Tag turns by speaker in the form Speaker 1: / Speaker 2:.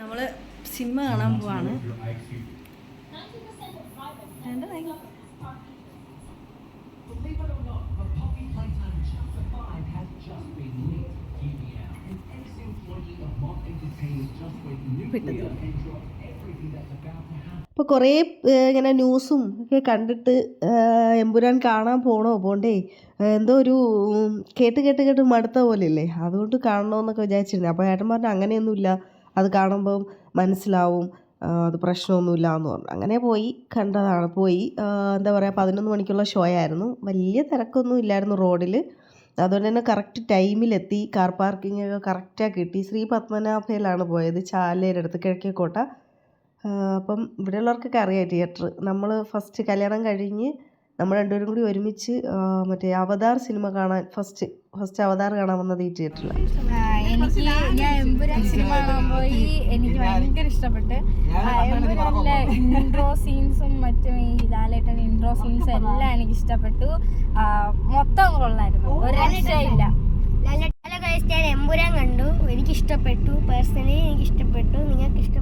Speaker 1: നമ്മൾ സിനിമ കാണാൻ പോവാണ്.
Speaker 2: ഇപ്പൊ കുറെ ഇങ്ങനെ ന്യൂസും ഒക്കെ കണ്ടിട്ട് എമ്പുരാൻ കാണാൻ പോണോ? പോണ്ടേ. എന്തോ ഒരു കേട്ട് കേട്ട് കേട്ട് മടുത്ത പോലെ അല്ലേ അതുകൊണ്ട് കാണണോന്നൊക്കെ വിചാരിച്ചിരുന്നേ. അപ്പൊ ഏട്ടന്മാരുടെ അങ്ങനെയൊന്നുമില്ല. അത് കാണുമ്പം മനസ്സിലാവും അത് പ്രശ്നമൊന്നുമില്ല എന്ന് പറഞ്ഞു. അങ്ങനെ പോയി കണ്ടതാണ്. പോയി എന്താ പറയുക പതിനൊന്ന് മണിക്കുള്ള ഷോ ആയിരുന്നു. വലിയ തിരക്കൊന്നും ഇല്ലായിരുന്നു റോഡിൽ അതുകൊണ്ട് തന്നെ കറക്റ്റ് ടൈമിലെത്തി കാർ പാർക്കിംഗ് ഒക്കെ കറക്റ്റാണ് കിട്ടി. ശ്രീ പത്മനാഭയിലാണ് പോയത് ചാലയുടെ അടുത്ത് കിഴക്കേക്കോട്ട. അപ്പം ഇവിടെയുള്ളവർക്കൊക്കെ അറിയാം തിയേറ്റർ നമ്മൾ ഫസ്റ്റ് കല്യാണം കഴിഞ്ഞ് നമ്മൾ രണ്ടുപേരും കൂടി ഒരുമിച്ച് മറ്റേ അവതാർ സിനിമ കാണാൻ ഫസ്റ്റ് ഫസ്റ്റ് അവതാർ കാണാൻ വന്നത് ഈ തിയേറ്ററിലാണ്
Speaker 3: എനിക്ക് ഞാൻ എമ്പുരാൻ സിനിമ കാണുമ്പോൾ പോയി എനിക്ക് ഭയങ്കര ഇഷ്ടപ്പെട്ട്. ആ, എമ്പുരാനിലെ ഇൻട്രോ സീൻസും മറ്റും ഈ ലാലേട്ടൻ ഇൻട്രോ സീൻസ് എല്ലാം എനിക്ക് ഇഷ്ടപ്പെട്ടു. ആ, മൊത്തം കൊള്ളായിരുന്നു. ഒരു രക്ഷയില്ല.
Speaker 4: ഹലോ ഗൈസ് ഞാൻ എമ്പുരാൻ കണ്ടു. എനിക്ക് ഇഷ്ടപ്പെട്ടു പേഴ്സണലി എനിക്ക് ഇഷ്ടപ്പെട്ടു നിങ്ങൾക്ക് ഇഷ്ടപ്പെട്ടു